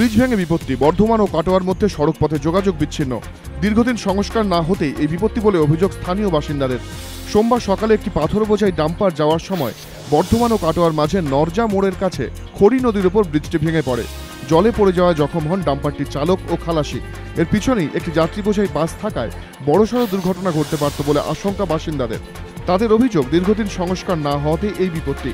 Bridge ভেঙে বিপত্তি। বর্ধমান ও কাটোয়ার মধ্যে সড়ক পথে যোগাযোগ বিচ্ছিন্ন। দীর্ঘদিন সংস্কার না হতেই এই বিপত্তি বলে অভিযোগ স্থানীয় বাসিন্দাদের। সোমবার সকালে একটি পাথর বোঝাই ডাম্পার যাওয়ার সময় বর্ধমান ও কাটোয়ার মাঝে নরজা মোড়ের কাছে খড়ি নদীর উপর ব্রিজটি ভেঙে পড়ে। জলে পড়ে যাওয়ায় জখম হন ডাম্পারটির চালক ও খালাসি। এর পিছনেই একটি যাত্রী বোঝাই বাস থাকায় বড়সড় দুর্ঘটনা ঘটতে পারত বলে আশঙ্কা বাসিন্দাদের। তাদের অভিযোগ, দীর্ঘদিন সংস্কার না হওয়াতেই এই বিপত্তি।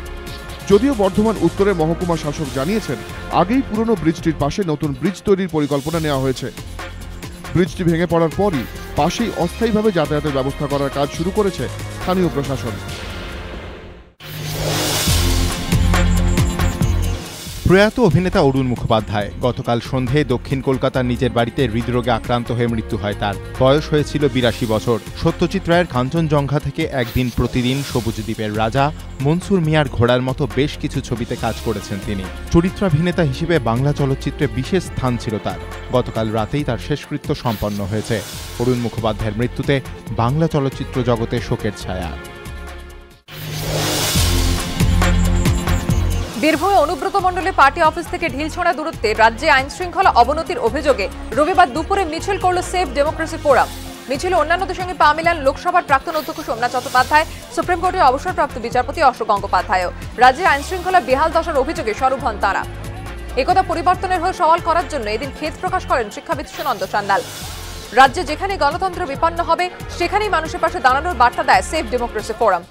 যদিও বর্ধমান উত্তরে মহকুমা শাসক জানিয়েছেন, আগেই পুরনো ব্রিজটির পাশে নতুন ব্রিজ তৈরির পরিকল্পনা নেওয়া হয়েছে। ব্রিজটি ভেঙে পড়ার পরই পাশেই অস্থায়ীভাবে যাতায়াতের ব্যবস্থা করার কাজ শুরু করেছে স্থানীয় প্রশাসন। প্রয়াত অভিনেতা অরুণ মুখোপাধ্যায় গতকাল সন্ধে দক্ষিণ কলকাতার নিজের বাড়িতে হৃদরোগে আক্রান্ত হয়ে মৃত্যু হয় তার। বয়স হয়েছিল বিরাশি বছর। সত্যজিৎ রায়ের কাঞ্চনজঙ্ঘা থেকে একদিন প্রতিদিন সবুজ দ্বীপের রাজা মনসুর মিয়ার ঘোড়ার মতো বেশ কিছু ছবিতে কাজ করেছেন তিনি। চরিত্রাভিনেতা হিসেবে বাংলা চলচ্চিত্রে বিশেষ স্থান ছিল তার। গতকাল রাতেই তার শেষকৃত্য সম্পন্ন হয়েছে। অরুণ মুখোপাধ্যায়ের মৃত্যুতে বাংলা চলচ্চিত্র জগতে শোকের ছায়া। বীরভূমে অনুব্রত মণ্ডলে পার্টি অফিস থেকে ঢিলছোড়া দূরত্বে রাজ্যে আইন শৃঙ্খলা অবনতির অভিযোগে রবিবার দুপুরে মিছিল করল সেফ ডেমোক্রেসি ফোরাম। মিছিলে অন্যান্যদের সঙ্গে পা মিলান লোকসভার প্রাক্তন অধ্যক্ষ সোমনাথ চট্টোপাধ্যায়, সুপ্রিম কোর্টের অবসরপ্রাপ্ত বিচারপতি অশোক গঙ্গোপাধ্যায়ও। রাজ্যে আইন শৃঙ্খলা বেহাল দশার অভিযোগে সরব হন তারা। একথা পরিবর্তনের হয়ে সওয়াল করার জন্য এদিন খেদ প্রকাশ করেন শিক্ষাবিদ সুনন্দ সান্যাল রাজ্যে যেখানে গণতন্ত্র বিপন্ন হবে, সেখানেই মানুষের পাশে দাঁড়ানোর বার্তা দেয় সেফ ডেমোক্রেসি ফোরাম।